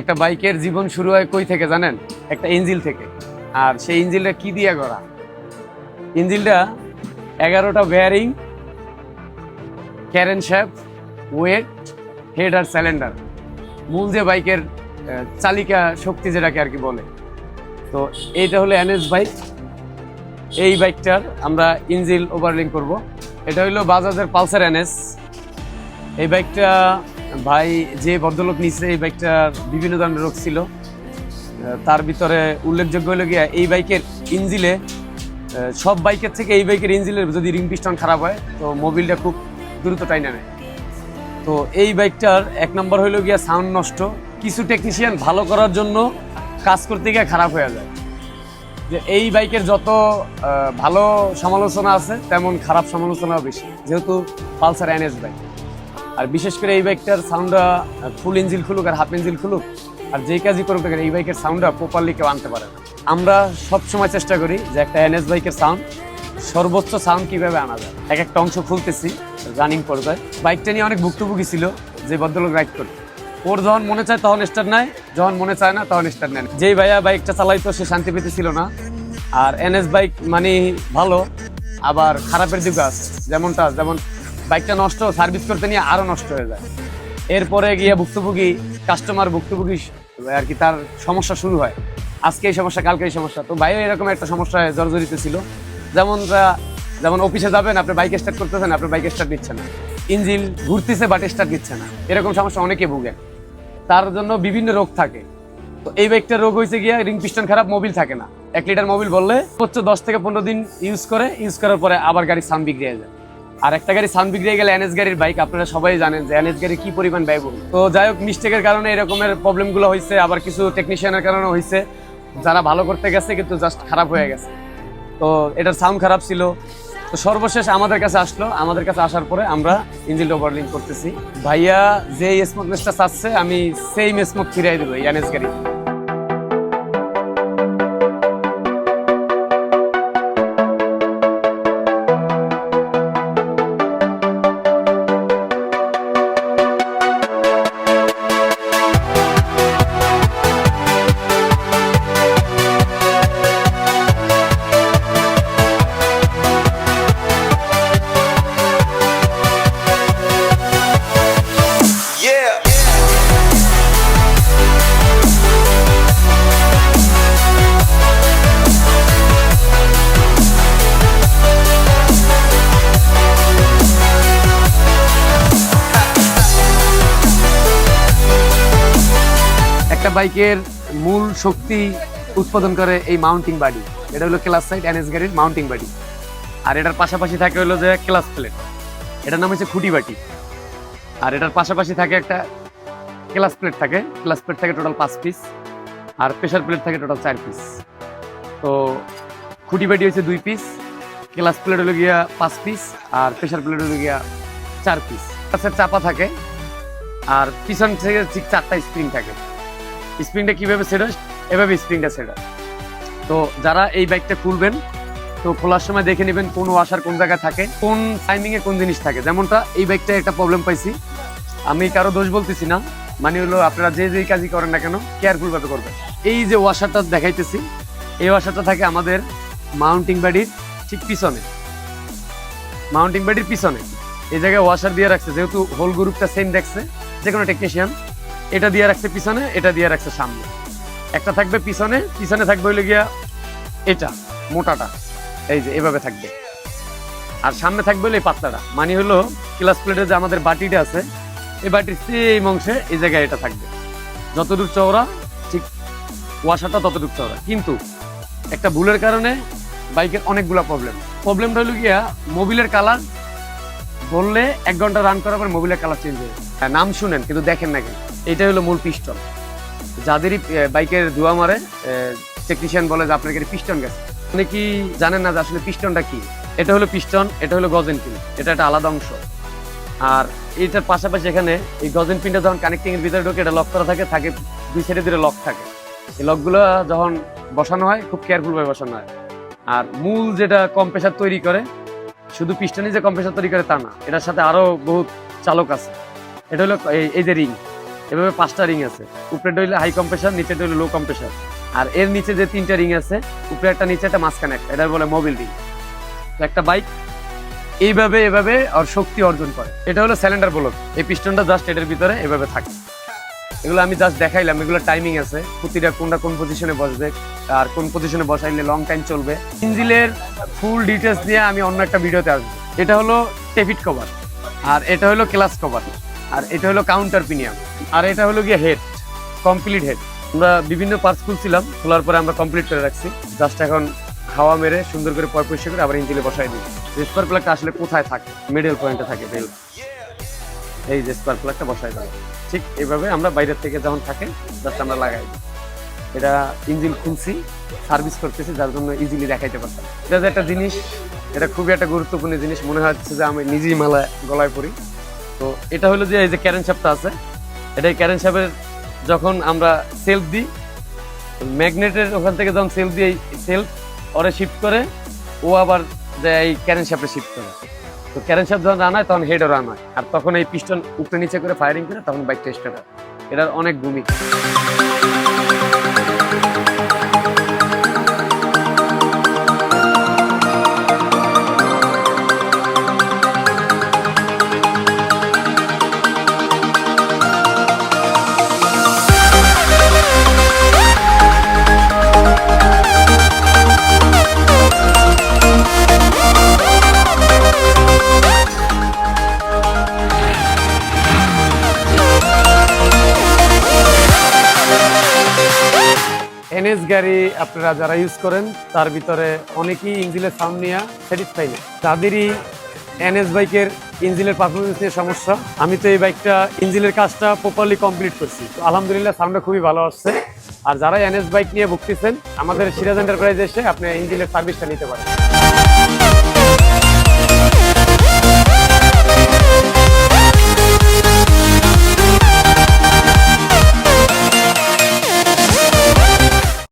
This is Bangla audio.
একটা বাইকের জীবন শুরু হয় কই থেকে জানেন? একটা ইঞ্জিল থেকে। আর সেই ইঞ্জিলটা কি দিয়ে করা ইঞ্জিলটা এগারোটা bearing crank shaft weight head আর স্যালেন্ডার মূল যে বাইকের চালিকা শক্তি যেটাকে আর কি বলে। তো এইটা হলো এনএস বাইক। এই বাইকটার আমরা ইঞ্জিল ওভারলিং করব। এটা হলো বাজাজের পালসার এনএস। এই বাইকটা ভাই যে ভদ্রলোক নিচ্ছে এই বাইকটার বিভিন্ন ধরনের রোগ ছিল। তার ভিতরে উল্লেখযোগ্য হলো গিয়া, এই বাইকের ইঞ্জিলে সব বাইকের থেকে এই বাইকের ইঞ্জিলের যদি রিং পিস্টন খারাপ হয়, তো মোবিলটা খুব দ্রুত টাইনা নেয়। তো এই বাইকটার এক নম্বর হইল গিয়া সাউন্ড নষ্ট। কিছু টেকনিশিয়ান ভালো করার জন্য কাজ করতে গিয়ে খারাপ হয়ে যায়। যে এই বাইকের যত ভালো সমালোচনা আছে, তেমন খারাপ সমালোচনাও বেশি। যেহেতু পালসার এনএস বাইক আর বিশেষ করে এই বাইকটার সাউন্ডটা ফুল ইঞ্জিল খুলুক আর হাফ ইঞ্জিল খুলুক, আর যেই কাজই করুক এই বাইকের সাউন্ডটা প্রপারলি কেউ আনতে পারে আমরা সবসময় চেষ্টা করি যে একটা এনএস বাইকের সাউন্ড সর্বোচ্চ সাউন্ড কীভাবে আনা যায়। এক একটা অংশ খুলতেছি রানিং পর্যায়ে বাইকটা নিয়ে অনেক ভুক্তভোগী ছিল যে ভদ্রলোক রাইড করতে ওর যখন মনে চায় তখন স্টার্ট নেয়, যখন মনে চায় না তখন স্টার্ট নেয় যেই ভাইয়া বাইকটা চালাইতো, সে শান্তি পেতেছিল না। আর এনএস বাইক মানে ভালো, আবার খারাপের দিকে আছে। যেমনটা, যেমন বাইকটা নষ্ট সার্ভিস করতে নিয়ে আরও নষ্ট হয়ে যায়। এরপরে গিয়ে ভুক্তভোগী কাস্টমার ভুক্তভোগী, আর কি তার সমস্যা শুরু হয়। আজকে এই সমস্যা, কালকে এই সমস্যা। তো ভাইও এরকম একটা সমস্যায় জর্জরিত ছিল। যেমন যেমন অফিসে যাবেন, আপনি বাইক স্টার্ট করতেছেন আপনার বাইক স্টার্ট নিচ্ছে না। ইঞ্জিন ঘুরতেছে বাট স্টার্ট দিচ্ছে না। এরকম সমস্যা অনেকে ভুগেন তার জন্য বিভিন্ন রোগ থাকে। তো এই বাইকটার রোগ হয়েছে গিয়ে রিং পিস্টন খারাপ মোবিল থাকে না। এক লিটার মোবিল বললে হচ্ছে দশ থেকে পনেরো দিন ইউজ করে। ইউজ করার পরে আবার গাড়ির সাউন্ড বিগড়ে যায়। আর একটা গাড়ি সাউন্ড বিগড়ে গেলে এনএস গাড়ির বাইক আপনারা সবাই জানেন যে এনএস গাড়ি কি পরিমাণ ব্যয়বহুল। তো যাই হোক মিস্টেকের কারণে এরকমের প্রবলেমগুলো হয়েছে আবার কিছু টেকনিশিয়ানের কারণে হয়েছে যারা ভালো করতে গেছে, কিন্তু জাস্ট খারাপ হয়ে গেছে। তো এটার সাউন্ড খারাপ ছিল। তো সর্বশেষ আমাদের কাছে আসলো। আমাদের কাছে আসার পরে আমরা ইঞ্জিন ওভারলিং করতেছি। ভাইয়া যে স্মুথনেসটা চাচ্ছে, আমি সেই স্মুথ ফিরাই দেবো এনএস গাড়ি। একটা বাইকের মূল শক্তি উৎপাদন করে এই মাউন্টিং বাডি এটা হলো ক্লাস সাইড এনএস গাড়ির মাউন্টিং বাডি আর এটার পাশাপাশি থাকে হলো যে ক্লাস প্লেট এটার নাম হচ্ছে খুঁটি বাটি। আর এটার পাশাপাশি থাকে একটা ক্লাস প্লেট থাকে। ক্লাস প্লেট থাকে টোটাল পাঁচ পিস আর প্রেশার প্লেট থাকে টোটাল চার পিস তো খুঁটি বাটি হচ্ছে দুই পিস ক্লাস প্লেট হলো গিয়া পাঁচ পিস আর প্রেশার প্লেট হলো গিয়া চার পিস চাপা থাকে। আর পিছন থেকে ঠিক চারটা স্প্রিং থাকে। স্প্রিংটা কীভাবে সেট হয়? এভাবে স্প্রিংটা সেট হয়। তো যারা এই বাইকটা খুলবেন, তো খোলার সময় দেখে নেবেন কোন ওয়াশার কোন জায়গায় থাকে, কোন টাইমিং এ কোন জিনিস থাকে। যেমনটা এই বাইকটা একটা প্রবলেম পাইছি। আমি কারও দোষ বলতেছি না। মানে হলো আপনারা যে যেই কাজই করেন না কেন কেয়ারফুল ভাবে করবেন। এই যে ওয়াশারটা দেখাইতেছি, এই ওয়াশারটা থাকে আমাদের মাউন্টিং বাড়ির ঠিক পিছনে। মাউন্টিং বাড়ির পিছনে। এই জায়গায় ওয়াশার দিয়ে রাখছে, যেহেতু হোল গ্রুপটা সেম দেখছে যে কোনো টেকনিশিয়ান এটা দিয়ে রাখছে পিছনে এটা দিয়ে রাখছে সামনে। একটা থাকবে পিছনে পিছনে থাকবে হইলে গিয়া এটা মোটাটা। এই যে এভাবে থাকবে। আর সামনে থাকবে হলো এই পাতলাটা। মানে হলো ক্লাস প্লেটের যে আমাদের বাটিটা আছে এই বাটির সেম অংশে এই জায়গায় এটা থাকবে। যতটুক চওড়া ঠিক ওয়াশাটা ততটুক চওড়া। কিন্তু একটা ভুলের কারণে বাইকের অনেকগুলা প্রবলেম প্রবলেমটা হলো গিয়া মোবিলের কালার বললে এক ঘণ্টা রান করার পর মোবিলের কালার চেঞ্জ হয়ে যায়। হ্যাঁ, নাম শুনেন কিন্তু দেখেন না কেন। এটা হলো মূল পিস্টন যাদেরই বাইকের ধোয়া মারে টেকনিশিয়ান বলে যে আপনার পিস্টন গেছে। কি জানেন না যে আসলে পিস্টনটা কি? এটা হলো পিস্টন এটা হলো গজেন পিন এটা একটা আলাদা অংশ। আর এটার পাশাপাশি এখানে এই গজেন পিনটা যখন কানেক্টিং এর ভিতরে ঢোকে, এটা লক করা থাকে থাকে, দুই সাইডে দুটো লক থাকে। এই লকগুলো যখন বসানো হয়, খুব কেয়ারফুল ভাবে বসানো হয়। আর মূল যেটা কম্প্রেসার তৈরি করে, শুধু পিস্টনই যে কম্প্রেসার তৈরি করে তা না, এটার সাথে আরও বহুত চালক আছে। এটা হলো এই যে রিং এভাবে পাঁচটা রিং আছে। উপরে হইলে হাই কম্প্রেসার নিচে হইলে লো কম্প্রেসার আর এর নিচে যে তিনটা রিং আছে, উপরে একটা, নিচে একটা মাঝখানে একটা এটা বলে মোবিল রিং একটা বাইক এইভাবে, এভাবে আর শক্তি অর্জন করে। এটা হলো সিলিন্ডার ব্লক এই পিস্টনটা জাস্ট এটার ভিতরে এভাবে থাকে। এগুলো আমি জাস্ট দেখাইলাম, এগুলো টাইমিং আছে। প্রতিটা কোনটা কোন পজিশনে বসবে, আর কোন পজিশনে বসাইলে লং টাইম চলবে। ইঞ্জিলের ফুল ডিটেলস দিয়ে আমি অন্য একটা ভিডিওতে আসব। এটা হলো টেফিট কভার আর এটা হলো ক্লাস কভার আর এটা হলো কাউন্টার পিনিয়াম আর এটা হলো গিয়ে হেড কমপ্লিট হেড আমরা বিভিন্ন পার্টস খুলছিলাম, খোলার পরে আমরা কমপ্লিট করে রাখছি। জাস্ট এখন হাওয়া মেরে সুন্দর করে পয় পরিষ্কার করে আবার ইঞ্জিনে বসাই দিই স্পার প্লাগটা আসলে কোথায় থাকে? মিডল পয়েন্টে থাকে বেল এই যে স্পার প্লাগটা বসাই দেবো ঠিক এইভাবে আমরা বাইরের থেকে যখন থাকে জাস্ট আমরা লাগাই দিই। এটা ইঞ্জিন খুলছি সার্ভিস করতেছি, যার জন্য ইজিলি দেখাইতে পারতাম। এটা যে একটা জিনিস, এটা খুবই একটা গুরুত্বপূর্ণ জিনিস। মনে হচ্ছে যে আমি নিজেই মালা গলায় পড়ি তো এটা হলো যে এই যে ক্যারেন সাপটা আছে, এটা ক্যারেন সাপের যখন আমরা সেলফ দিই ম্যাগনেটের ওখান থেকে যখন সেলফ দিয়ে সেলফ ওরে শিফট করে, ও আবার যে এই ক্যারেন সাপে শিফট করে। তো ক্যারেন সাপ যখন রান হয়, তখন হেড রান হয়। আর তখন এই পিস্টন উপরে নিচে করে ফায়ারিং করে, তখন বাইক টেস্ট হয়। এটার অনেক ভূমিকা। গাড়ি আপনারা যারা ইউজ করেন, তার ভিতরে অনেকেই ইঞ্জিনের সাউন্ড নিয়ে স্যাটিসফাই নেই তাদেরই এনএস বাইকের ইঞ্জিনের পারফরমেন্স নিয়ে সমস্যা। আমি তো এই বাইকটা ইঞ্জিনের কাজটা প্রপারলি কমপ্লিট করছি। তো আলহামদুলিল্লাহ সাউন্ডটা খুবই ভালো আসছে। আর যারা এনএস বাইক নিয়ে ভুগতেছেন, আমাদের সিরাজ এন্টারপ্রাইজ এসে আপনি ইঞ্জিনের সার্ভিসটা নিতে পারেন।